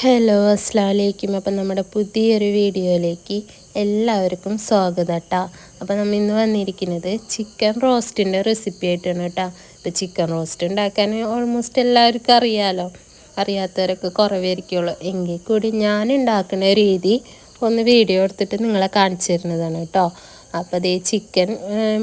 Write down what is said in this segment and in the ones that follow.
Hello അസ്സാം വലൈക്കും അപ്പം നമ്മുടെ പുതിയൊരു വീഡിയോയിലേക്ക് എല്ലാവർക്കും സ്വാഗതം കേട്ടോ അപ്പം നമ്മൾ ഇന്ന് വന്നിരിക്കുന്നത് ചിക്കൻ റോസ്റ്റിന്റെ റെസിപ്പി ആയിട്ടാണ് കേട്ടോ ഇപ്പം ചിക്കൻ റോസ്റ്റ് ഉണ്ടാക്കാൻ ഓൾമോസ്റ്റ് എല്ലാവർക്കും അറിയാമല്ലോ അറിയാത്തവരൊക്കെ കുറവായിരിക്കുള്ളൂ എങ്കിൽ കൂടി ഞാൻ ഉണ്ടാക്കുന്ന രീതി ഒന്ന് വീഡിയോ എടുത്തിട്ട് നിങ്ങളെ കാണിച്ചു തരുന്നതാണ് കേട്ടോ അപ്പോൾ അതേ ചിക്കൻ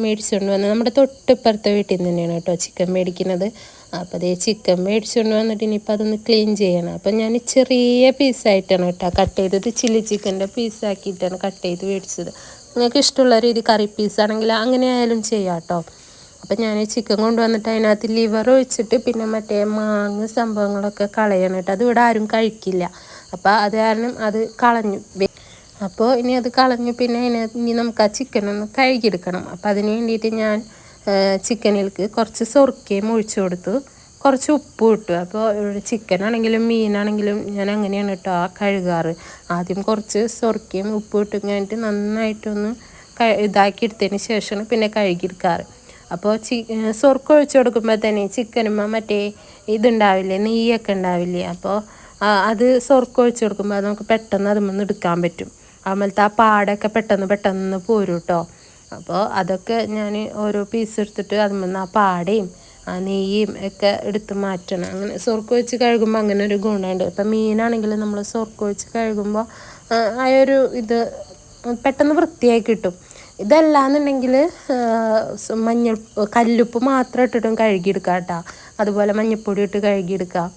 മേടിച്ചുകൊണ്ട് വന്ന് നമ്മുടെ തൊട്ടിപ്പുറത്തെ വീട്ടിൽ നിന്ന് തന്നെയാണ് കേട്ടോ ചിക്കൻ മേടിക്കുന്നത്. അപ്പോൾ അതേ ചിക്കൻ മേടിച്ചുകൊണ്ട് വന്നിട്ട് ഇനിയിപ്പോൾ അതൊന്ന് ക്ലീൻ ചെയ്യണം. അപ്പം ഞാൻ ചെറിയ പീസായിട്ടാണ് കേട്ടോ കട്ട് ചെയ്തത്. ചില്ലി ചിക്കന്റെ പീസാക്കിയിട്ടാണ് കട്ട് ചെയ്ത് മേടിച്ചത്. നിങ്ങൾക്ക് ഇഷ്ടമുള്ള രീതി കറി പീസാണെങ്കിൽ അങ്ങനെ ആയാലും ചെയ്യാം കേട്ടോ. അപ്പം ഞാൻ ചിക്കൻ കൊണ്ടുവന്നിട്ട് അതിനകത്ത് ലിവർ ഒഴിച്ചിട്ട് പിന്നെ മറ്റേ മാങ്ങ സംഭവങ്ങളൊക്കെ കളയണം കേട്ടോ. അത് ആരും കഴിക്കില്ല. അപ്പോൾ അത് കാരണം അത് കളഞ്ഞു. അപ്പോൾ ഇനി അത് കളഞ്ഞു പിന്നെ അതിനെ ഇനി നമുക്ക് ആ ചിക്കൻ ഒന്ന് കഴുകിയെടുക്കണം. അപ്പോൾ അതിന് വേണ്ടിയിട്ട് ഞാൻ ചിക്കനിലേക്ക് കുറച്ച് സൊറുക്കയും ഒഴിച്ചു കൊടുത്തു. കുറച്ച് ഉപ്പ് ഇട്ടു. അപ്പോൾ ചിക്കനാണെങ്കിലും മീനാണെങ്കിലും ഞാൻ അങ്ങനെയാണ് കേട്ടോ ആ കഴുകാറ്. ആദ്യം കുറച്ച് സൊറുക്കയും ഉപ്പ് ഇട്ട് കഴിഞ്ഞിട്ട് നന്നായിട്ടൊന്ന് ഇതാക്കി എടുത്തതിന് ശേഷമാണ് പിന്നെ കഴുകിയെടുക്കാറ്. അപ്പോൾ ചി സൊറുക്ക ഒഴിച്ചു കൊടുക്കുമ്പോൾ തന്നെ ചിക്കനുമ്മ മറ്റേ ഇതുണ്ടാവില്ലേ നെയ്യൊക്കെ ഉണ്ടാവില്ലേ? അപ്പോൾ അത് സൊറുക്ക ഒഴിച്ചു കൊടുക്കുമ്പോൾ നമുക്ക് പെട്ടെന്ന് അതിൽ എടുക്കാൻ പറ്റും. അതുപോലത്തെ ആ പാടൊക്കെ പെട്ടെന്ന് പെട്ടെന്ന് പോരും കേട്ടോ അപ്പോൾ അതൊക്കെ ഞാൻ ഓരോ പീസ് എടുത്തിട്ട് അതിൽ ആ പാടയും ആ നെയ്യും ഒക്കെ എടുത്ത് മാറ്റണം. അങ്ങനെ സ്വർക്ക് വെച്ച് കഴുകുമ്പോൾ അങ്ങനെ ഒരു ഗുണമുണ്ട്. ഇപ്പം മീനാണെങ്കിൽ നമ്മൾ സ്വർക്ക് വെച്ച് കഴുകുമ്പോൾ ആ ഒരു ഇത് പെട്ടെന്ന് വൃത്തിയായി കിട്ടും. ഇതല്ലാന്നുണ്ടെങ്കിൽ മഞ്ഞൾ കല്ലുപ്പ് മാത്രം ഇട്ടിട്ടും കഴുകിയെടുക്കാം കേട്ടോ. അതുപോലെ മഞ്ഞൾപ്പൊടി ഇട്ട് കഴുകിയെടുക്കാം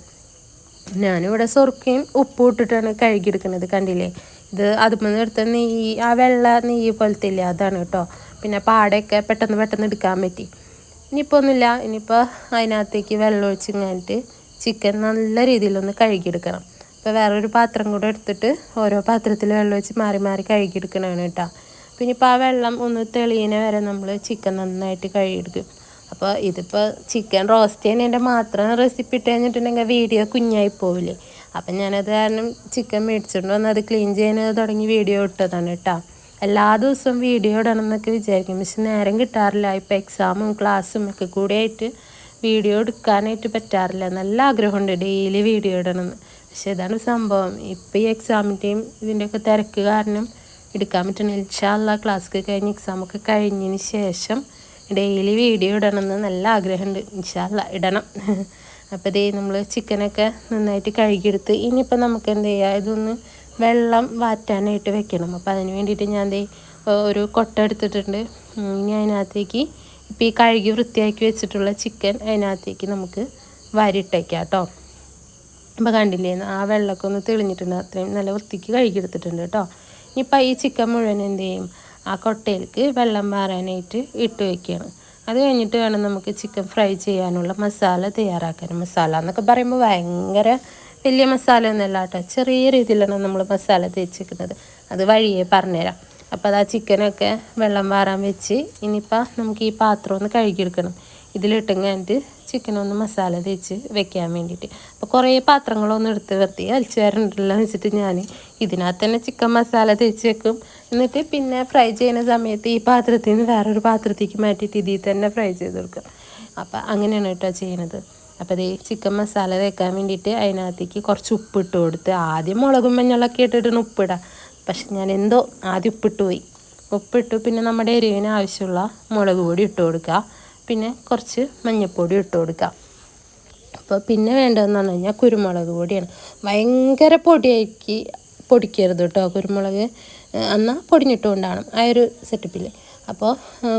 ഞാനിവിടെ സ്വർക്കയും ഉപ്പും ഇട്ടിട്ടാണ് കഴുകിയെടുക്കുന്നത് കണ്ടില്ലേ? ഇത് അതുമ്പോൾ എടുത്ത നെയ്യ് ആ വെള്ള നെയ്യ് പോലത്തെ ഇല്ല അതാണ് കേട്ടോ. പിന്നെ പാടയൊക്കെ പെട്ടെന്ന് പെട്ടെന്ന് എടുക്കാൻ പറ്റി. ഇനിയിപ്പോൾ ഒന്നുമില്ല ഇനിയിപ്പോൾ അതിനകത്തേക്ക് വെള്ളം ഒഴിച്ച് കഴിഞ്ഞിട്ട് ചിക്കൻ നല്ല രീതിയിലൊന്ന് കഴുകിയെടുക്കണം. അപ്പോൾ വേറൊരു പാത്രം കൂടെ എടുത്തിട്ട് ഓരോ പാത്രത്തിൽ വെള്ളം ഒഴിച്ച് മാറി മാറി കഴുകിയെടുക്കണമാണ് കേട്ടോ. പിന്നെ ഇപ്പോൾ ആ വെള്ളം ഒന്ന് തെളിയുന്ന വരെ നമ്മൾ ചിക്കൻ നന്നായിട്ട് കഴുകിയെടുക്കും. അപ്പോൾ ഇതിപ്പോൾ ചിക്കൻ റോസ്റ്റ് ചെയ്യുന്നതിന്റെ മാത്രം റെസിപ്പി ഇട്ട് കഴിഞ്ഞിട്ടുണ്ടെങ്കിൽ വീഡിയോ കുഞ്ഞായി പോവില്ലേ അപ്പം ഞാനത് കാരണം ചിക്കൻ മേടിച്ചുകൊണ്ട് വന്ന് അത് ക്ലീൻ ചെയ്യാൻ തുടങ്ങി വീഡിയോ ഇട്ടതാണ് കേട്ടോ എല്ലാ ദിവസവും വീഡിയോ ഇടണം എന്നൊക്കെ വിചാരിക്കും പക്ഷെ നേരം കിട്ടാറില്ല. ഇപ്പോൾ എക്സാമും ക്ലാസ്സും ഒക്കെ കൂടെ ആയിട്ട് വീഡിയോ എടുക്കാനായിട്ട് പറ്റാറില്ല. നല്ല ആഗ്രഹമുണ്ട് ഡെയിലി വീഡിയോ ഇടണമെന്ന് പക്ഷെ ഇതാണ് സംഭവം. ഇപ്പോൾ ഈ എക്സാമിന്റെയും ഇതിന്റെയൊക്കെ തിരക്ക് കാരണം എടുക്കാൻ പറ്റുന്നില്ല ഇൻഷാല്ല ക്ലാസ്സൊക്കെ കഴിഞ്ഞ് എക്സാമൊക്കെ കഴിഞ്ഞതിന് ശേഷം ഡെയിലി വീഡിയോ ഇടണമെന്ന് നല്ല ആഗ്രഹമുണ്ട്. ഇൻഷാല്ല ഇടണം. അപ്പോൾ ഇതേ നമ്മൾ ചിക്കനൊക്കെ നന്നായിട്ട് കഴുകിയെടുത്ത് ഇനിയിപ്പോൾ നമുക്ക് എന്ത് ചെയ്യുക ഇതൊന്ന് വെള്ളം വാറ്റാനായിട്ട് വെക്കണം. അപ്പോൾ അതിന് വേണ്ടിയിട്ട് ഞാൻ ദേ ഒരു കൊട്ട എടുത്തിട്ടുണ്ട്. ഇനി അതിനകത്തേക്ക് ഇപ്പോൾ ഈ കഴുകി വൃത്തിയാക്കി വെച്ചിട്ടുള്ള ചിക്കൻ അതിനകത്തേക്ക് നമുക്ക് വാരിട്ടേക്കാം കേട്ടോ. അപ്പോൾ കണ്ടില്ലേ ആ വെള്ളമൊക്കെ ഒന്ന് തെളിഞ്ഞിട്ടുണ്ട്. അത്രയും നല്ല വൃത്തിക്ക് കഴുകിയെടുത്തിട്ടുണ്ട് കേട്ടോ. ഇനിയിപ്പോൾ ഈ ചിക്കൻ മുഴുവൻ എന്ത് ചെയ്യും ആ കൊട്ടയിലേക്ക് വെള്ളം മാറാനായിട്ട് ഇട്ട് വയ്ക്കുകയാണ് അത് കഴിഞ്ഞിട്ട് വേണം നമുക്ക് ചിക്കൻ ഫ്രൈ ചെയ്യാനുള്ള മസാല തയ്യാറാക്കാൻ. മസാല എന്നൊക്കെ പറയുമ്പോൾ ഭയങ്കര വലിയ മസാല ഒന്നല്ല കേട്ടോ. ചെറിയ രീതിയിലാണ് നമ്മൾ മസാല തേച്ചിരിക്കുന്നത്. അത് വഴിയേ പറഞ്ഞുതരാം. അപ്പോൾ അത് ആ ചിക്കനൊക്കെ വെള്ളം വാറാൻ വെച്ച് ഇനിയിപ്പോൾ നമുക്ക് ഈ പാത്രം ഒന്ന് കഴുകിയെടുക്കണം. ഇതിലിട്ടും കഴിഞ്ഞിട്ട് ചിക്കനൊന്ന് മസാല തേച്ച് വെക്കാൻ വേണ്ടിയിട്ട്. അപ്പോൾ കുറേ പാത്രങ്ങളൊന്നും എടുത്ത് വെറുതെ അലിച്ചു വരണ്ടല്ലോ വെച്ചിട്ട് ഞാൻ ഇതിനകത്ത് തന്നെ ചിക്കൻ മസാല തേച്ച് വെക്കും. എന്നിട്ട് പിന്നെ ഫ്രൈ ചെയ്യുന്ന സമയത്ത് ഈ പാത്രത്തിൽ നിന്ന് വേറൊരു പാത്രത്തേക്ക് മാറ്റിയിട്ട് ഇതിൽ തന്നെ ഫ്രൈ ചെയ്ത് കൊടുക്കുക. അപ്പോൾ അങ്ങനെയാണ് കേട്ടോ ചെയ്യുന്നത്. അപ്പോൾ അതേ ചിക്കൻ മസാല വെക്കാൻ വേണ്ടിയിട്ട് അതിനകത്തേക്ക് കുറച്ച് ഉപ്പിട്ട് കൊടുത്ത് ആദ്യം മുളകും മഞ്ഞളൊക്കെ ഇട്ടിട്ടാണ് ഉപ്പിടുക പക്ഷെ ഞാൻ എന്തോ ആദ്യം ഉപ്പിട്ട് പോയി. ഉപ്പിട്ട് പിന്നെ നമ്മുടെ എരിവിന് ആവശ്യമുള്ള മുളക് പൊടി ഇട്ട് കൊടുക്കുക. പിന്നെ കുറച്ച് മഞ്ഞൾപ്പൊടി ഇട്ട് കൊടുക്കുക. അപ്പോൾ പിന്നെ വേണ്ടതെന്ന് പറഞ്ഞു കഴിഞ്ഞാൽ കുരുമുളക് പൊടിയാണ്. ഭയങ്കര പൊടിയാക്കി പൊടിക്കരുത് കേട്ടോ കുരുമുളക്. എന്നാൽ പൊടിഞ്ഞിട്ടുകൊണ്ടാണ് ആ ഒരു സെറ്റപ്പിൽ അപ്പോൾ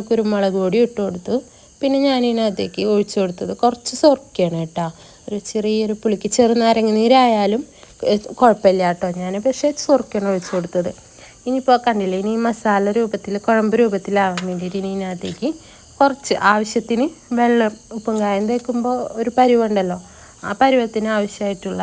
കുരുമുളക് പൊടി ഇട്ട് കൊടുത്തു പിന്നെ ഞാനിതിനകത്തേക്ക് ഒഴിച്ചു കൊടുത്തത് കുറച്ച് സൊറക്കയാണ് കേട്ടോ. ഒരു ചെറിയൊരു പുളിക്ക് ചെറുനാരങ്ങ നീരായാലും കുഴപ്പമില്ല കേട്ടോ ഞാൻ പക്ഷേ സൊറക്കാണ് ഒഴിച്ചു കൊടുത്തത്. ഇനിയിപ്പോൾ കണ്ടില്ലേ ഇനി മസാല രൂപത്തിൽ കുഴമ്പ് രൂപത്തിലാവാൻ വേണ്ടിയിട്ട് ഇനി ഇതിനകത്തേക്ക് കുറച്ച് ആവശ്യത്തിന് വെള്ളം ഉപ്പും കായം തേക്കുമ്പോൾ ഒരു പരുവുണ്ടല്ലോ ആ പരുവത്തിന് ആവശ്യമായിട്ടുള്ള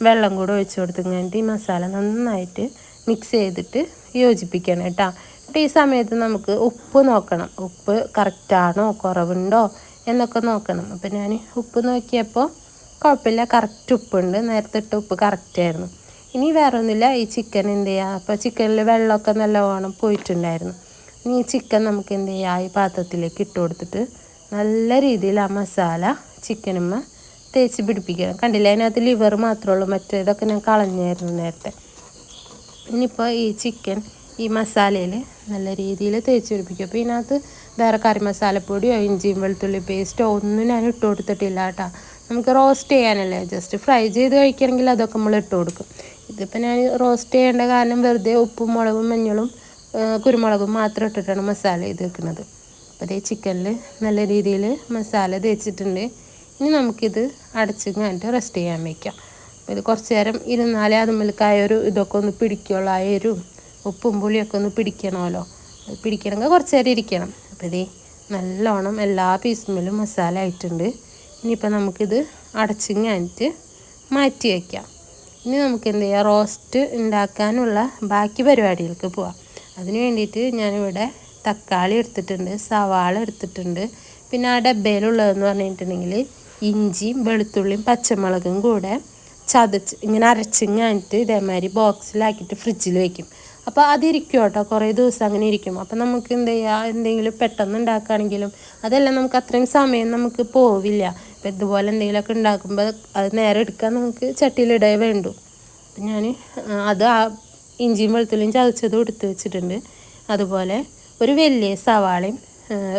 വെള്ളം കൂടെ ഒഴിച്ചു കൊടുത്തു. കഴിഞ്ഞിട്ട് ഈ മസാല നന്നായിട്ട് മിക്സ് ചെയ്തിട്ട് യോജിപ്പിക്കണം കേട്ടോ. എന്നിട്ട് ഈ സമയത്ത് നമുക്ക് ഉപ്പ് നോക്കണം. ഉപ്പ് കറക്റ്റാണോ കുറവുണ്ടോ എന്നൊക്കെ നോക്കണം. അപ്പോൾ ഞാൻ ഉപ്പ് നോക്കിയപ്പോൾ കുഴപ്പമില്ല കറക്റ്റ് ഉപ്പുണ്ട്. നേരത്തെ ഇട്ട ഉപ്പ് കറക്റ്റായിരുന്നു ഇനി വേറെ ഒന്നുമില്ല ഈ ചിക്കൻ എന്ത് ചെയ്യുക അപ്പോൾ ചിക്കനിൽ വെള്ളമൊക്കെ നല്ലവണ്ണം പോയിട്ടുണ്ടായിരുന്നു. ഇനി ഈ ചിക്കൻ നമുക്ക് എന്ത് ചെയ്യുക ഈ പാത്രത്തിലേക്ക് ഇട്ട് കൊടുത്തിട്ട് നല്ല രീതിയിൽ ആ മസാല ചിക്കനുമ്മ തേച്ച് പിടിപ്പിക്കണം. കണ്ടില്ല? അതിനകത്ത് ലിവർ മാത്രമേ ഉള്ളൂ. മറ്റേതൊക്കെ ഞാൻ കളഞ്ഞായിരുന്നു നേരത്തെ. ഇനിയിപ്പോൾ ഈ ചിക്കൻ ഈ മസാലയിൽ നല്ല രീതിയിൽ തേച്ച് പിടിപ്പിക്കും അപ്പോൾ ഇതിനകത്ത് വേറെ കറി മസാലപ്പൊടിയോ ഇഞ്ചിയും വെളുത്തുള്ളി പേസ്റ്റോ ഒന്നും ഞാൻ ഇട്ട് കൊടുത്തിട്ടില്ല കേട്ടോ. നമുക്ക് റോസ്റ്റ് ചെയ്യാനല്ലേ? ജസ്റ്റ് ഫ്രൈ ചെയ്ത് കഴിക്കണമെങ്കിൽ അതൊക്കെ നമ്മൾ ഇട്ട് കൊടുക്കും. ഇതിപ്പോൾ ഞാൻ റോസ്റ്റ് ചെയ്യേണ്ട കാരണം വെറുതെ ഉപ്പും മുളകും മഞ്ഞളും കുരുമുളകും മാത്രം ഇട്ടിട്ടാണ് മസാല ഇത് വെക്കുന്നത്. അപ്പോൾ അതേ ചിക്കനിൽ നല്ല രീതിയിൽ മസാല തേച്ചിട്ടുണ്ട്. ഇനി നമുക്കിത് അടച്ച് കഴിഞ്ഞിട്ട് റെസ്റ്റ് ചെയ്യാൻ വയ്ക്കാം ഇത് കുറച്ച് നേരം ഇരുന്നാലേ അതുമ്മൽക്കായൊരു ഇതൊക്കെ ഒന്ന് പിടിക്കുള്ളൂ. ആ ഒരു ഉപ്പും പുളിയൊക്കെ ഒന്ന് പിടിക്കണമല്ലോ. അത് പിടിക്കണമെങ്കിൽ കുറച്ച് നേരം ഇരിക്കണം. അപ്പോൾ ഇതേ നല്ലോണം എല്ലാ പീസുമ്മിലും മസാല ആയിട്ടുണ്ട്. ഇനിയിപ്പോൾ നമുക്കിത് അടച്ചിങ്ങാനിട്ട് മാറ്റി വയ്ക്കാം. ഇനി നമുക്ക് എന്ത് ചെയ്യാം? റോസ്റ്റ് ഉണ്ടാക്കാനുള്ള ബാക്കി പരിപാടികൾക്ക് പോവാം. അതിന് വേണ്ടിയിട്ട് ഞാനിവിടെ തക്കാളി എടുത്തിട്ടുണ്ട് സവാള എടുത്തിട്ടുണ്ട്. പിന്നെ ആ ഡബ്ബയിലുള്ളതെന്ന് പറഞ്ഞിട്ടുണ്ടെങ്കിൽ ഇഞ്ചിയും വെളുത്തുള്ളിയും പച്ചമുളകും കൂടെ ചതച്ച് ഇങ്ങനെ അരച്ചിങ്ങാനിട്ട് ഇതേമാതിരി ബോക്സിലാക്കിയിട്ട് ഫ്രിഡ്ജിൽ വെക്കും. അപ്പോൾ അതിരിക്കും കേട്ടോ കുറേ ദിവസം അങ്ങനെ ഇരിക്കും. അപ്പോൾ നമുക്ക് എന്ത് ചെയ്യുക എന്തെങ്കിലും പെട്ടെന്ന് ഉണ്ടാക്കുകയാണെങ്കിലും അതെല്ലാം നമുക്ക് അത്രയും സമയം നമുക്ക് പോവില്ല. അപ്പോൾ ഇതുപോലെ എന്തെങ്കിലുമൊക്കെ ഉണ്ടാക്കുമ്പോൾ അത് നേരെ എടുക്കാൻ നമുക്ക് ചട്ടിയിലിടേ വേണ്ടു. ഞാൻ അത് ആ ഇഞ്ചിയും വെളുത്തുള്ളിയും ചതച്ചതും എടുത്ത് വെച്ചിട്ടുണ്ട്. അതുപോലെ ഒരു വലിയ സവാളയും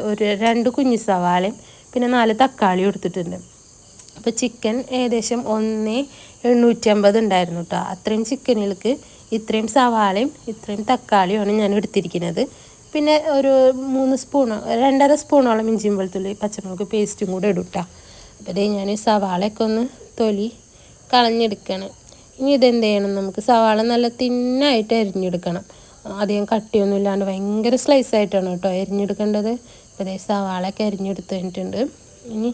ഒരു രണ്ട് കുഞ്ഞു സവാളയും പിന്നെ നാല് തക്കാളിയും എടുത്തിട്ടുണ്ട്. അപ്പോൾ ചിക്കൻ ഏകദേശം ഒന്ന് എണ്ണൂറ്റമ്പത് ഉണ്ടായിരുന്നു കേട്ടോ അത്രയും ചിക്കനിലേക്ക് ഇത്രയും സവാളയും ഇത്രയും തക്കാളിയുമാണ് ഞാൻ എടുത്തിരിക്കുന്നത്. പിന്നെ ഒരു മൂന്ന് സ്പൂണോ രണ്ടര സ്പൂണോളം ഇഞ്ചിയും വെളുത്തുള്ളി പച്ചമുളക് പേസ്റ്റും കൂടെ ഇടും കേട്ടോ അപ്പോൾ ഇതേ ഞാൻ സവാളയൊക്കെ ഒന്ന് തൊലി കളഞ്ഞെടുക്കണം. ഇനി ഇതെന്ത് ചെയ്യണം? നമുക്ക് സവാള നല്ല തിന്നായിട്ട് അരിഞ്ഞെടുക്കണം. അധികം കട്ടിയൊന്നും ഇല്ലാണ്ട് ഭയങ്കര സ്ലൈസ് ആയിട്ടാണ് കേട്ടോ അരിഞ്ഞെടുക്കേണ്ടത്. അപ്പോൾ ഇതേ സവാളയൊക്കെ അരിഞ്ഞെടുത്ത് കഴിഞ്ഞിട്ടുണ്ട്. ഇനി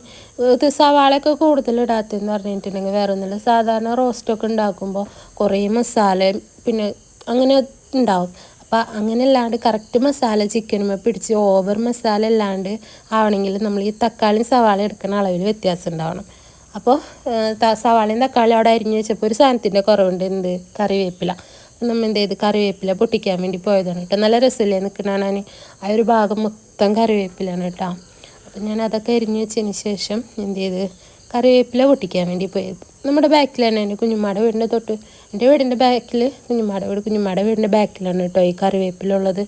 ഇത് സവാളയൊക്കെ കൂടുതൽ ഇടാത്തതെന്ന് പറഞ്ഞിട്ടുണ്ടെങ്കിൽ വേറെ ഒന്നുമില്ല. സാധാരണ റോസ്റ്റൊക്കെ ഉണ്ടാക്കുമ്പോൾ കുറേ മസാലയും പിന്നെ അങ്ങനെ ഉണ്ടാവും. അപ്പോൾ അങ്ങനെ അല്ലാണ്ട് കറക്റ്റ് മസാല ചിക്കനുമേ പിടിച്ച് ഓവർ മസാല അല്ലാണ്ട് ആവണമെങ്കിൽ നമ്മൾ ഈ തക്കാളിയും സവാള എടുക്കുന്ന അളവിൽ വ്യത്യാസം ഉണ്ടാവണം. അപ്പോൾ സവാളയും തക്കാളിയും അവിടെ അരിഞ്ഞ് വെച്ചപ്പോൾ ഒരു സാധനത്തിന്റെ കുറവുണ്ട്. എന്ത്? കറിവേപ്പില. നമ്മൾ എന്ത് ചെയ്ത്? കറിവേപ്പില പൊട്ടിക്കാൻ വേണ്ടി പോയതാണ് കേട്ടോ. നല്ല രസമില്ലേ? നിൽക്കണാണ് ആ ഒരു ഭാഗം മൊത്തം കറിവേപ്പിലാണ് കേട്ടോ. ഞാൻ അതൊക്കെ അരിഞ്ഞ് വെച്ചതിന് ശേഷം എന്ത് ചെയ്ത് കറിവേപ്പില പൊട്ടിക്കാൻ വേണ്ടി പോയത് നമ്മുടെ ബാക്കിൽ തന്നെ എന്റെ കുഞ്ഞുമാടെ വീടിന്റെ തൊട്ട്. എന്റെ വീടിന്റെ ബാക്കിൽ കുഞ്ഞുമാടെ വീട് കുഞ്ഞുമാടെ വീടിന്റെ ബാക്കിലാണ് കേട്ടോ ഈ കറിവേപ്പില ഉള്ളത്.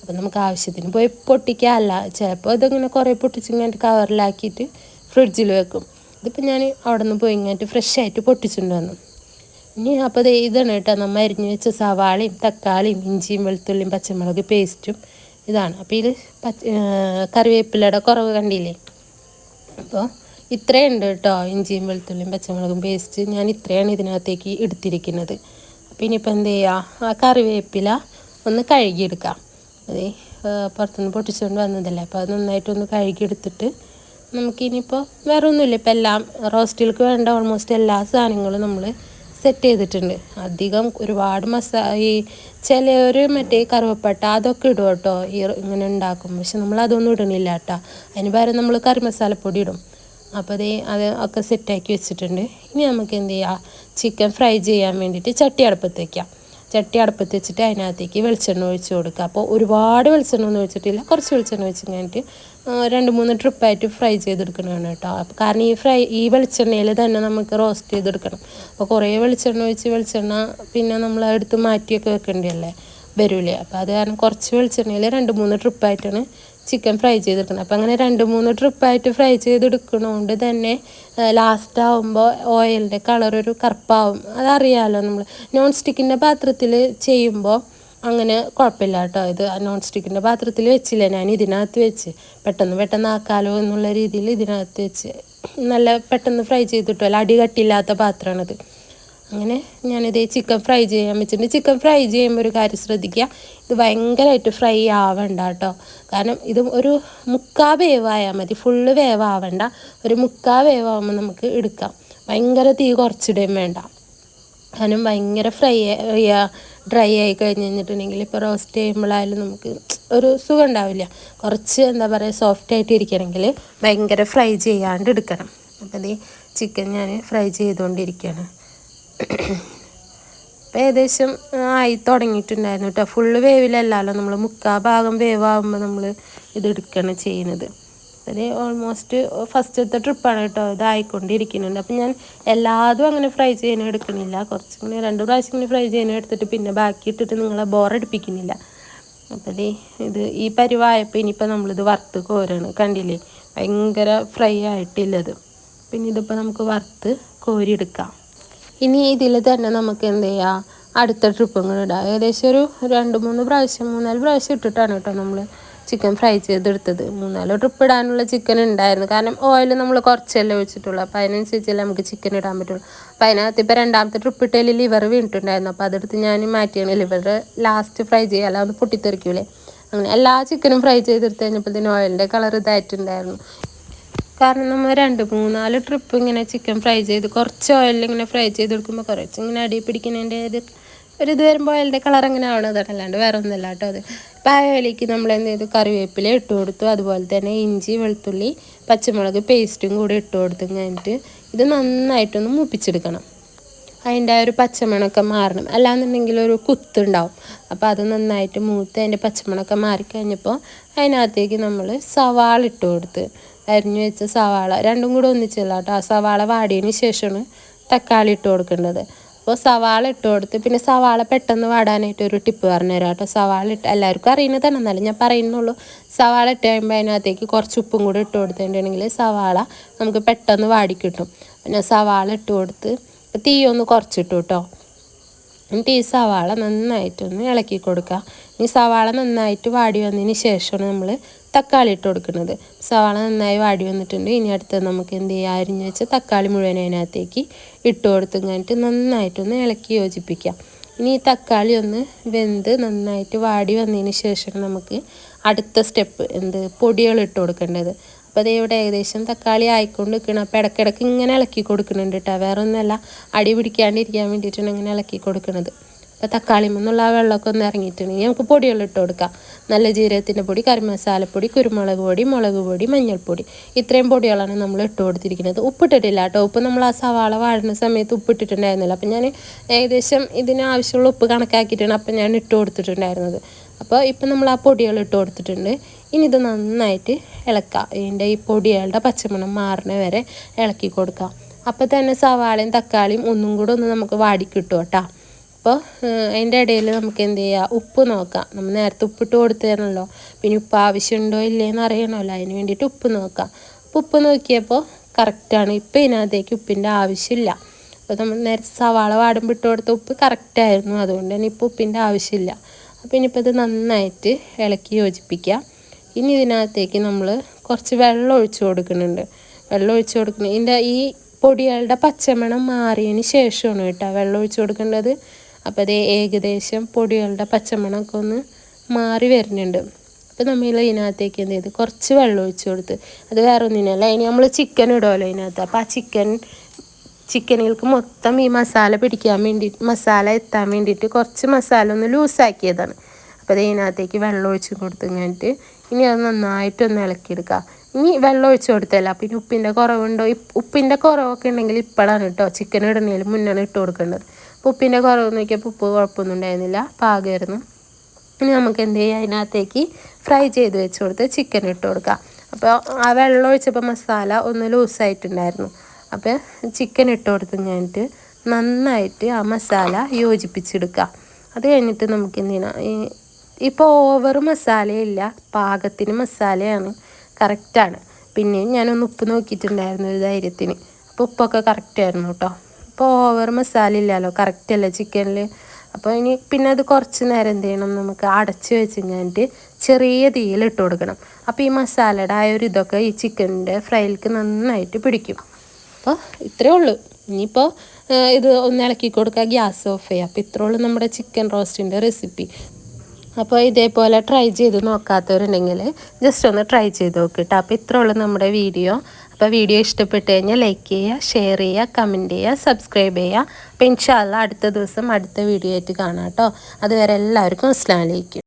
അപ്പം നമുക്ക് ആവശ്യത്തിന് പോയി പൊട്ടിക്കാല്ല ചിലപ്പോൾ ഇതിങ്ങനെ കുറേ പൊട്ടിച്ചിങ്ങനെ കവറിലാക്കിയിട്ട് ഫ്രിഡ്ജിൽ വെക്കും. ഇതിപ്പോൾ ഞാൻ അവിടെ നിന്ന് പോയി ഇങ്ങനെ ഫ്രഷ് ആയിട്ട് പൊട്ടിച്ചുകൊണ്ട് വന്നു. ഇനി അപ്പോൾ ഇതാണ് കേട്ടോ നമ്മൾ അരിഞ്ഞ് വെച്ച സവാളയും തക്കാളിയും ഇഞ്ചിയും വെളുത്തുള്ളിയും പച്ചമുളക് പേസ്റ്റും ഇതാണ്. അപ്പോൾ ഇത് പച്ച കറിവേപ്പിലയുടെ കുറവ് കണ്ടില്ലേ? അപ്പോൾ ഇത്രയും ഉണ്ട് കേട്ടോ ഇഞ്ചിയും വെളുത്തുള്ളിയും പച്ചമുളകും പേസ്റ്റ് ഞാൻ ഇത്രയാണ് ഇതിനകത്തേക്ക് എടുത്തിരിക്കുന്നത്. അപ്പോൾ ഇനിയിപ്പോൾ എന്ത് ചെയ്യുക ആ കറിവേപ്പില ഒന്ന് കഴുകിയെടുക്കാം. അതെ പുറത്തുനിന്ന് പൊട്ടിച്ചുകൊണ്ട് വന്നതല്ലേ? അപ്പോൾ അത് നന്നായിട്ടൊന്ന് കഴുകിയെടുത്തിട്ട് നമുക്കിനിയിപ്പോൾ വേറെ ഒന്നുമില്ല ഇപ്പോൾ എല്ലാം റോസ്റ്റിലേക്ക് വേണ്ട ഓൾമോസ്റ്റ് എല്ലാ സാധനങ്ങളും നമ്മൾ സെറ്റ് ചെയ്തിട്ടുണ്ട്. അധികം ഒരുപാട് മസാ ഈ ചിലവർ മറ്റേ കറുവപ്പട്ട അതൊക്കെ ഇടും കേട്ടോ. ഈ ഇങ്ങനെ ഉണ്ടാക്കും. പക്ഷെ നമ്മൾ അതൊന്നും ഇടണില്ല കേട്ടോ. അതിന് പകരം നമ്മൾ കറി മസാലപ്പൊടി ഇടും. അപ്പോൾ അതേ അത് ഒക്കെ സെറ്റാക്കി വെച്ചിട്ടുണ്ട്. ഇനി നമുക്ക് എന്ത് ചെയ്യാം? ചിക്കൻ ഫ്രൈ ചെയ്യാൻ വേണ്ടിയിട്ട് ചട്ടി അടുപ്പത്ത് വയ്ക്കാം ചട്ടി അടുപ്പത്ത് വെച്ചിട്ട് അതിനകത്തേക്ക് വെളിച്ചെണ്ണ ഒഴിച്ച് കൊടുക്കുക അപ്പോൾ ഒരുപാട് വെളിച്ചെണ്ണ ഒന്നും ഒഴിച്ചിട്ടില്ല. കുറച്ച് വെളിച്ചെണ്ണ ഒഴിച്ച് കഴിഞ്ഞിട്ട് രണ്ട് മൂന്ന് ട്രിപ്പായിട്ട് ഫ്രൈ ചെയ്തെടുക്കണമാണ് കേട്ടോ. അപ്പം കാരണം ഈ ഫ്രൈ ഈ വെളിച്ചെണ്ണയിൽ തന്നെ നമുക്ക് റോസ്റ്റ് ചെയ്തെടുക്കണം. അപ്പോൾ കുറേ വെളിച്ചെണ്ണ ഒഴിച്ച് വെളിച്ചെണ്ണ പിന്നെ നമ്മൾ എടുത്ത് മാറ്റിയൊക്കെ വെക്കേണ്ടതല്ലേ വരൂലേ. അപ്പോൾ അത് കാരണം കുറച്ച് വെളിച്ചെണ്ണയിൽ രണ്ട് മൂന്ന് ട്രിപ്പായിട്ടാണ് ചിക്കൻ ഫ്രൈ ചെയ്തെടുക്കുന്നത്. അപ്പോൾ അങ്ങനെ രണ്ട് മൂന്ന് ട്രിപ്പായിട്ട് ഫ്രൈ ചെയ്തെടുക്കണോണ്ട് തന്നെ ലാസ്റ്റ് ആവുമ്പോൾ ഓയിലിന്റെ കളർ ഒരു കറുപ്പാവും. അതറിയാമല്ലോ നമ്മൾ നോൺ സ്റ്റിക്കിന്റെ പാത്രത്തിൽ ചെയ്യുമ്പോൾ അങ്ങനെ കുഴപ്പമില്ല കേട്ടോ. ഇത് നോൺ സ്റ്റിക്കിന്റെ പാത്രത്തിൽ വെച്ചില്ല ഞാൻ ഇതിനകത്ത് വെച്ച്. പെട്ടെന്ന് പെട്ടെന്ന് ആക്കാലോ എന്നുള്ള രീതിയിൽ ഇതിനകത്ത് വെച്ച്. നല്ല പെട്ടെന്ന് ഫ്രൈ ചെയ്തിട്ടുമല്ലോ അടി കട്ടില്ലാത്ത പാത്രമാണിത്. അങ്ങനെ ഞാനിത് ചിക്കൻ ഫ്രൈ ചെയ്യാൻ വെച്ചിട്ടുണ്ട്. ചിക്കൻ ഫ്രൈ ചെയ്യുമ്പോൾ ഒരു കാര്യം ശ്രദ്ധിക്കുക. ഇത് ഭയങ്കരമായിട്ട് ഫ്രൈ ആവണ്ട കേട്ടോ. കാരണം ഇത് ഒരു മുക്കാ വേവായാൽ മതി. ഫുള്ള് വേവാവണ്ട ഒരു മുക്കാ വേവാകുമ്പോൾ നമുക്ക് എടുക്കാം. ഭയങ്കര തീ കുറച്ചിടുകയും വേണ്ട. കാരണം ഭയങ്കര ഫ്രൈ ഡ്രൈ ആയി കഴിഞ്ഞ് കഴിഞ്ഞിട്ടുണ്ടെങ്കിൽ ഇപ്പോൾ റോസ്റ്റ് ചെയ്യുമ്പോഴായാലും നമുക്ക് ഒരു സുഖം ഉണ്ടാവില്ല. കുറച്ച് എന്താ പറയുക സോഫ്റ്റ് ആയിട്ട് ഇരിക്കണമെങ്കിൽ ഭയങ്കര ഫ്രൈ ചെയ്യാണ്ട് എടുക്കണം. അപ്പം ഈ ചിക്കൻ ഞാൻ ഫ്രൈ ചെയ്തുകൊണ്ടിരിക്കുകയാണ്. അപ്പം ഏകദേശം ആയി തുടങ്ങിയിട്ടുണ്ടായിരുന്നു കേട്ടോ. ഫുള്ള് വേവിലല്ലല്ലോ നമ്മൾ മുക്കാ ഭാഗം വേവാകുമ്പോൾ നമ്മൾ ഇത് എടുക്കുകയാണ് ചെയ്യുന്നത്. അത് ഓൾമോസ്റ്റ് ഫസ്റ്റത്തെ ട്രിപ്പാണ് കേട്ടോ ഇതായിക്കൊണ്ടിരിക്കുന്നുണ്ട് അപ്പം ഞാൻ എല്ലാതും അങ്ങനെ ഫ്രൈ ചെയ്യാൻ എടുക്കുന്നില്ല. കുറച്ചിങ്ങനെ രണ്ട് പ്രാവശ്യം ഇങ്ങനെ ഫ്രൈ ചെയ്യാൻ എടുത്തിട്ട് പിന്നെ ബാക്കി ഇട്ടിട്ട് നിങ്ങളെ ബോറടിപ്പിക്കുന്നില്ല അപ്പം ഇത് ഈ പരിവായപ്പോൾ ഇനിയിപ്പോൾ നമ്മളിത് വറുത്ത് കോരാണ്. കണ്ടില്ലേ? ഭയങ്കര ഫ്രൈ ആയിട്ടില്ലത് പിന്നെ ഇതിപ്പോൾ നമുക്ക് വറുത്ത് കോരിയെടുക്കാം. ഇനി ഇതിൽ തന്നെ നമുക്ക് എന്ത് ചെയ്യാം? അടുത്ത ട്രിപ്പും കൂടെ ഇടാം. ഏകദേശം ഒരു രണ്ട് മൂന്ന് പ്രാവശ്യം മൂന്നാൽ പ്രാവശ്യം ഇട്ടിട്ടാണ് കേട്ടോ നമ്മൾ ചിക്കൻ ഫ്രൈ ചെയ്തെടുത്തത്. മൂന്നാലോ ട്രിപ്പ് ഇടാനുള്ള ചിക്കൻ ഉണ്ടായിരുന്നു. കാരണം ഓയിൽ നമ്മൾ കുറച്ചല്ലേ ഒഴിച്ചിട്ടുള്ളൂ. അപ്പോൾ അതിനനുസരിച്ചല്ലേ നമുക്ക് ചിക്കൻ ഇടാൻ പറ്റുള്ളൂ. അപ്പോൾ അതിനകത്ത് ഇപ്പോൾ രണ്ടാമത്തെ ട്രിപ്പ് ഇട്ടതിൽ ലിവർ വീണിട്ടുണ്ടായിരുന്നു. അപ്പോൾ അതെടുത്ത് ഞാൻ മാറ്റിയാണ് ലിവർ ലാസ്റ്റ് ഫ്രൈ ചെയ്യുക. അല്ലാതെ പൊട്ടിത്തെറിക്കൂലേ. അങ്ങനെ എല്ലാ ചിക്കനും ഫ്രൈ ചെയ്തെടുത്ത് കഴിഞ്ഞപ്പോൾ ഓയിലിന്റെ കളർ ഇതായിട്ടുണ്ടായിരുന്നു. കാരണം നമ്മൾ രണ്ട് മൂന്നാൽ ട്രിപ്പ് ഇങ്ങനെ ചിക്കൻ ഫ്രൈ ചെയ്ത് കുറച്ച് ഓയിലിൽ ഇങ്ങനെ ഫ്രൈ ചെയ്തെടുക്കുമ്പോൾ കുറച്ച് ഇങ്ങനെ അടി പിടിക്കുന്നതിന്റെ ഒരു ഇത് വരുമ്പോൾ ഓയിലിന്റെ കളർ അങ്ങനെ ആവണതാണ്. അല്ലാണ്ട് വേറെ ഒന്നുമല്ല കേട്ടോ അത്. പായലേക്ക് നമ്മൾ എന്ത് ചെയ്തു? കറിവേപ്പില ഇട്ട് കൊടുത്തു. അതുപോലെ തന്നെ ഇഞ്ചി വെളുത്തുള്ളി പച്ചമുളക് പേസ്റ്റും കൂടി ഇട്ട് കൊടുത്തു. കഴിഞ്ഞിട്ട് ഇത് നന്നായിട്ടൊന്ന് മൂപ്പിച്ചെടുക്കണം. അതിന്റെ ആ ഒരു പച്ചമണക്കം മാറണം. അല്ലാന്നുണ്ടെങ്കിൽ ഒരു കുത്തുണ്ടാവും. അപ്പോൾ അത് നന്നായിട്ട് മൂത്ത് അതിന്റെ പച്ചമണക്കം മാറിക്കഴിഞ്ഞപ്പോൾ അതിനകത്തേക്ക് നമ്മൾ സവാള ഇട്ട് കൊടുത്ത് അരിഞ്ഞു വെച്ച സവാള രണ്ടും കൂടെ ഒന്നിച്ചല്ല കേട്ടോ ആ സവാള വാടിയതിന് ശേഷമാണ് തക്കാളി ഇട്ട് കൊടുക്കേണ്ടത്. അപ്പോൾ സവാള ഇട്ട് കൊടുത്ത് പിന്നെ സവാള പെട്ടെന്ന് വാടാനായിട്ട് ഒരു ടിപ്പ് പറഞ്ഞു തരാം കേട്ടോ. സവാള ഇട്ട് എല്ലാവർക്കും അറിയുന്നത് തന്നെ. എന്നാലും ഞാൻ പറയുന്നുള്ളൂ സവാള ഇട്ട് കഴിയുമ്പോൾ അതിനകത്തേക്ക് കുറച്ച് ഉപ്പും കൂടി ഇട്ട് കൊടുത്തിട്ടുണ്ടെങ്കിൽ സവാള നമുക്ക് പെട്ടെന്ന് വാടിക്കിട്ടും പിന്നെ സവാള ഇട്ട് കൊടുത്ത് തീ ഒന്ന് കുറച്ചിട്ടു കേട്ടോ എന്നിട്ട് ഈ സവാള നന്നായിട്ടൊന്ന് ഇളക്കി കൊടുക്കുക. ഈ സവാള നന്നായിട്ട് വാടി വന്നതിന് ശേഷമാണ് നമ്മൾ തക്കാളി ഇട്ട് കൊടുക്കുന്നത്. സവാള നന്നായി വാടി വന്നിട്ടുണ്ട്. ഇനി അടുത്ത് നമുക്ക് എന്ത് ചെയ്യുക അരിഞ്ഞ് വെച്ച തക്കാളി മുഴുവൻ അതിനകത്തേക്ക് ഇട്ട് കൊടുത്തു കഴിഞ്ഞിട്ട് നന്നായിട്ടൊന്ന് ഇളക്കി യോജിപ്പിക്കാം. ഇനി ഈ തക്കാളി ഒന്ന് വെന്ത് നന്നായിട്ട് വാടി വന്നതിന് ശേഷം നമുക്ക് അടുത്ത സ്റ്റെപ്പ് എന്ത്? പൊടികൾ ഇട്ട് കൊടുക്കേണ്ടത്. അപ്പോൾ അതേ ഇവിടെ ഏകദേശം തക്കാളി ആയിക്കൊണ്ട് നിൽക്കണം. അപ്പോൾ ഇടയ്ക്കിടയ്ക്ക് ഇങ്ങനെ ഇളക്കി കൊടുക്കുന്നുണ്ട് കേട്ടോ. വേറെ ഒന്നുമല്ല അടി പിടിക്കാണ്ടിരിക്കാൻ വേണ്ടിയിട്ടാണ് ഇങ്ങനെ ഇളക്കി കൊടുക്കുന്നത് അപ്പോൾ തക്കാളി നിന്നുള്ള ആ വെള്ളമൊക്കെ ഒന്ന് ഇറങ്ങിയിട്ടുണ്ടെങ്കിൽ നമുക്ക് പൊടികൾ ഇട്ട് കൊടുക്കാം. നല്ല ജീരകത്തിന്റെ പൊടി കറിമസാലപ്പൊടി കുരുമുളക് പൊടി മുളക് പൊടി മഞ്ഞൾപ്പൊടി. ഇത്രയും പൊടികളാണ് നമ്മൾ ഇട്ട് കൊടുത്തിരിക്കുന്നത്. ഉപ്പിട്ടിട്ടില്ല കേട്ടോ. ഉപ്പ് നമ്മൾ ആ സവാള വാഴുന്ന സമയത്ത് ഉപ്പിട്ടിട്ടുണ്ടായിരുന്നില്ല. അപ്പം ഞാൻ ഏകദേശം ഇതിന് ആവശ്യമുള്ള ഉപ്പ് കണക്കാക്കിയിട്ടാണ് അപ്പം ഞാൻ ഇട്ട് കൊടുത്തിട്ടുണ്ടായിരുന്നത്. അപ്പോൾ ഇപ്പം നമ്മൾ ആ പൊടികൾ ഇട്ട് കൊടുത്തിട്ടുണ്ട്. ഇനി ഇത് നന്നായിട്ട് ഇളക്കാം. ഇതിന്റെ ഈ പൊടികളുടെ പച്ചമണം മാറുന്ന വരെ ഇളക്കി കൊടുക്കാം. അപ്പോൾ തന്നെ സവാളയും തക്കാളിയും ഒന്നും കൂടെ ഒന്ന് നമുക്ക് വാടിക്കിട്ടും കേട്ടോ. അപ്പോൾ അതിന്റെ ഇടയിൽ നമുക്ക് എന്ത് ചെയ്യുക ഉപ്പ് നോക്കാം. നമ്മൾ നേരത്തെ ഉപ്പിട്ട് കൊടുത്തതാണല്ലോ. പിന്നെ ഉപ്പ് ആവശ്യമുണ്ടോ ഇല്ലേന്ന് അറിയണമല്ലോ. അതിന് വേണ്ടിയിട്ട് ഉപ്പ് നോക്കാം. അപ്പോൾ ഉപ്പ് നോക്കിയപ്പോൾ കറക്റ്റാണ് ഇപ്പം ഇതിനകത്തേക്ക് ഉപ്പിന്റെ ആവശ്യമില്ല. അപ്പോൾ നമ്മൾ നേരത്തെ സവാള വാടുമ്പോൾ ഇട്ട് കൊടുത്ത ഉപ്പ് കറക്റ്റായിരുന്നു അതുകൊണ്ട് തന്നെ ഇപ്പോൾ ഉപ്പിന്റെ ആവശ്യമില്ല. അപ്പോൾ ഇനിയിപ്പോൾ ഇത് നന്നായിട്ട് ഇളക്കി യോജിപ്പിക്കുക ഇനി ഇതിനകത്തേക്ക് നമ്മൾ കുറച്ച് വെള്ളം ഒഴിച്ച് കൊടുക്കുന്നുണ്ട്. വെള്ളം ഒഴിച്ച് കൊടുക്കുന്നത് ഇതിന്റെ ഈ പൊടികളുടെ പച്ചമണം മാറിയതിന് ശേഷമാണ് കേട്ടോ വെള്ളം ഒഴിച്ച് കൊടുക്കേണ്ടത്. അപ്പോൾ അത് ഏകദേശം പൊടികളുടെ പച്ചമണമൊക്കെ ഒന്ന് മാറി വരുന്നുണ്ട്. അപ്പോൾ നമ്മൾ ഇതിനകത്തേക്ക് എന്ത് ചെയ്ത് കുറച്ച് വെള്ളം ഒഴിച്ചു കൊടുത്ത് അത് വേറെ ഒന്നിനല്ല അതിന് നമ്മൾ ചിക്കൻ ഇടുമല്ലോ ഇതിനകത്ത്. അപ്പോൾ ആ ചിക്കൻ ചിക്കനുകൾക്ക് മൊത്തം ഈ മസാല പിടിക്കാൻ വേണ്ടി മസാല എത്താൻ വേണ്ടിയിട്ട് കുറച്ച് മസാല ഒന്ന് ലൂസാക്കിയതാണ് അപ്പോൾ ഇതിനകത്തേക്ക് വെള്ളം ഒഴിച്ച് കൊടുത്തു കഴിഞ്ഞിട്ട് ഇനി അത് നന്നായിട്ടൊന്ന് ഇളക്കിയെടുക്കുക ഇനി വെള്ളം ഒഴിച്ച് കൊടുത്തല്ല പിന്നെ ഉപ്പിന്റെ കുറവുണ്ടോ? ഉപ്പിന്റെ കുറവൊക്കെ ഉണ്ടെങ്കിൽ ഇപ്പോഴാണ് കേട്ടോ ചിക്കൻ ഇടുന്നതിൽ മുന്നാണ് ഇട്ട് കൊടുക്കേണ്ടത്. ഉപ്പിന്റെ കുറവ് നോക്കിയപ്പോൾ ഉപ്പ് കുഴപ്പമൊന്നും ഉണ്ടായിരുന്നില്ല. പാകമായിരുന്നു. ഇനി നമുക്ക് എന്ത് ചെയ്യാം? അതിനകത്തേക്ക് ഫ്രൈ ചെയ്ത് വെച്ച് കൊടുത്ത് ചിക്കൻ ഇട്ട് കൊടുക്കുക അപ്പോൾ ആ വെള്ളം ഒഴിച്ചപ്പോൾ മസാല ഒന്ന് ലൂസായിട്ടുണ്ടായിരുന്നു. അപ്പോൾ ചിക്കൻ ഇട്ട് കൊടുത്ത് കഴിഞ്ഞിട്ട് നന്നായിട്ട് ആ മസാല യോജിപ്പിച്ചെടുക്കുക. അത് കഴിഞ്ഞിട്ട് നമുക്ക് എന്തിനാ ഇപ്പോൾ ഓവർ മസാലയില്ല. പാകത്തിന് മസാലയാണ്. കറക്റ്റാണ് പിന്നെയും ഞാനൊന്ന് ഉപ്പ് നോക്കിയിട്ടുണ്ടായിരുന്നു ഒരു ധൈര്യത്തിന്. അപ്പോൾ ഉപ്പൊക്കെ കറക്റ്റായിരുന്നു കേട്ടോ. ഇപ്പോൾ ഓവർ മസാല ഇല്ലല്ലോ കറക്റ്റ് അല്ലേ ചിക്കനിൽ അപ്പോൾ ഇനി പിന്നെ അത് കുറച്ച് നേരം എന്ത് ചെയ്യണം? നമുക്ക് അടച്ച് വെച്ച് കഴിഞ്ഞിട്ട് ചെറിയ തീയിൽ ഇട്ട് കൊടുക്കണം. അപ്പോൾ ഈ മസാലയുടെ ആ ഒരു ഇതൊക്കെ ഈ ചിക്കനിന്റെ ഫ്രൈയിലേക്ക് നന്നായിട്ട് പിടിക്കും. അപ്പോൾ ഇത്രയേ ഉള്ളൂ. ഇനിയിപ്പോൾ ഇത് ഒന്ന് ഇളക്കി കൊടുക്കുക ഗ്യാസ് ഓഫ് ചെയ്യുക. അപ്പോൾ ഇത്രയേ ഉള്ളൂ നമ്മുടെ ചിക്കൻ റോസ്റ്റിന്റെ റെസിപ്പി അപ്പോൾ ഇതേപോലെ ട്രൈ ചെയ്ത് നോക്കാത്തവരുണ്ടെങ്കിൽ ജസ്റ്റ് ഒന്ന് ട്രൈ ചെയ്ത് നോക്കിയിട്ട് അപ്പോൾ ഇത്രയേ ഉള്ളൂ നമ്മുടെ വീഡിയോ അപ്പോൾ വീഡിയോ ഇഷ്ടപ്പെട്ട് കഴിഞ്ഞാൽ ലൈക്ക് ചെയ്യുക ഷെയർ ചെയ്യുക കമന്റ് ചെയ്യുക സബ്സ്ക്രൈബ് ചെയ്യുക. അപ്പോൾ ഇൻഷാല്ല അടുത്ത ദിവസം അടുത്ത വീഡിയോ ആയിട്ട് കാണാം കേട്ടോ. അതുവരെ എല്ലാവർക്കും അസ്ലാം വലൈക്കും